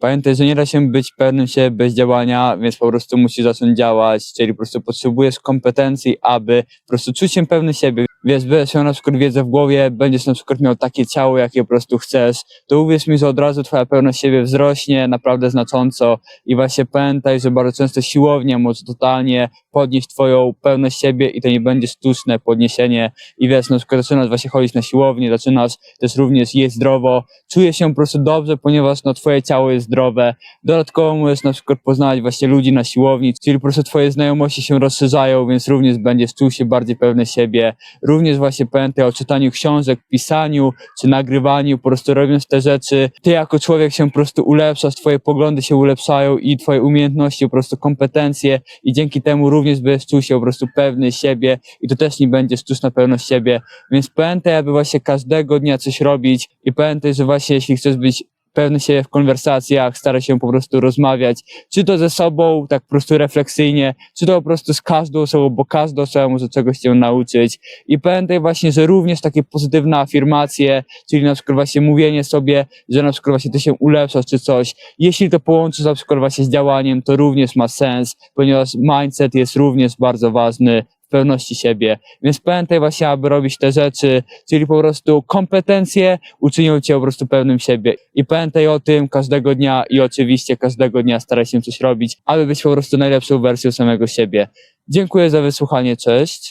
Pamiętaj, że nie da się być pewnym siebie bez działania, więc po prostu musisz zacząć działać, czyli po prostu potrzebujesz kompetencji, aby po prostu czuć się pewny siebie. Wiesz, będziesz miał na przykład wiedzę w głowie, będziesz na przykład miał takie ciało, jakie po prostu chcesz, to uwierz mi, że od razu twoja pewność siebie wzrośnie naprawdę znacząco i właśnie pamiętaj, że bardzo często siłownia może totalnie podnieść twoją pewność siebie i to nie będzie sztuczne podniesienie i wiesz, na przykład zaczynasz właśnie chodzić na siłownię, zaczynasz też również jeść zdrowo, czujesz się po prostu dobrze, ponieważ no twoje ciało jest zdrowe. Dodatkowo możesz na przykład poznać właśnie ludzi na siłowni, czyli po prostu twoje znajomości się rozszerzają, więc również będziesz czuł się bardziej pewny siebie. Właśnie pamiętaj o czytaniu książek, pisaniu czy nagrywaniu, po prostu robiąc te rzeczy, ty jako człowiek się po prostu ulepszasz, twoje poglądy się ulepszają i twoje umiejętności, po prostu kompetencje i dzięki temu również będziesz czuł się po prostu pewny siebie i to też nie będzie sztuczna pewność siebie, więc pamiętaj, aby właśnie każdego dnia coś robić i pamiętaj, że właśnie jeśli chcesz być pewny siebie w konwersacjach, staraj się po prostu rozmawiać, czy to ze sobą, tak po prostu refleksyjnie, czy to po prostu z każdą osobą, bo każda osoba może czegoś się nauczyć. I pamiętaj właśnie, że również takie pozytywne afirmacje, czyli na przykład właśnie mówienie sobie, że na przykład właśnie ty się ulepszasz czy coś, jeśli to połączysz na przykład właśnie z działaniem, to również ma sens, ponieważ mindset jest również bardzo ważny pewności siebie. Więc pamiętaj właśnie, aby robić te rzeczy, czyli po prostu kompetencje uczynią cię po prostu pewnym siebie. I pamiętaj o tym każdego dnia i oczywiście każdego dnia staraj się coś robić, aby być po prostu najlepszą wersją samego siebie. Dziękuję za wysłuchanie, cześć.